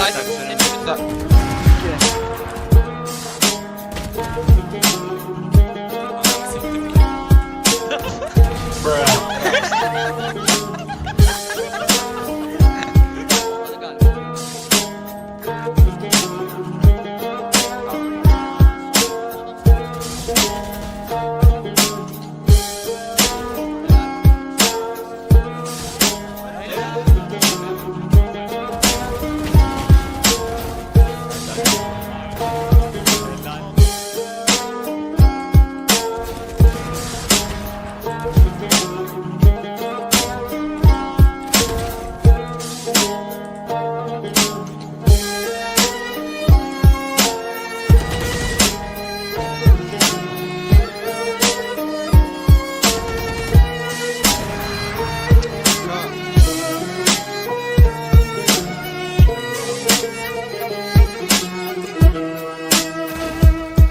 Aynen. Aynen. Bye.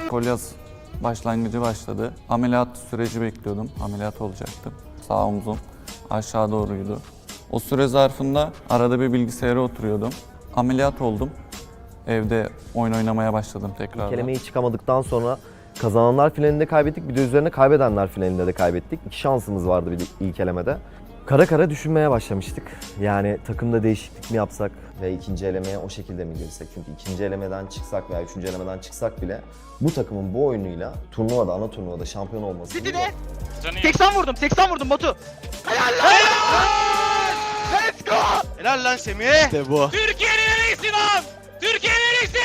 Kolyas başlangıcı başladı. Ameliyat süreci bekliyordum. Ameliyat olacaktım. Sağ omzum aşağı doğruydu. O süre zarfında arada bir bilgisayara oturuyordum. Ameliyat oldum. Evde oyun oynamaya başladım tekrar. Kelimeyi çıkamadıktan sonra kazananlar finalinde kaybettik. Bir de üzerine kaybedenler finalinde de kaybettik. İki şansımız vardı bir de ilk elemede. Kara kara düşünmeye başlamıştık. Yani takımda değişiklik mi yapsak ve ikinci elemeye o şekilde mi girsek? Çünkü ikinci elemeden çıksak veya üçüncü elemeden çıksak bile bu takımın bu oyunuyla turnuvada, ana turnuvada şampiyon olması... Dibine! 80 vurdum, 80 vurdum Batu! Helal lan! Helal! Let's go! Helal lan Semih! İşte bu. Türkiye'nin en iyisi lan! Türkiye'nin en iyisi!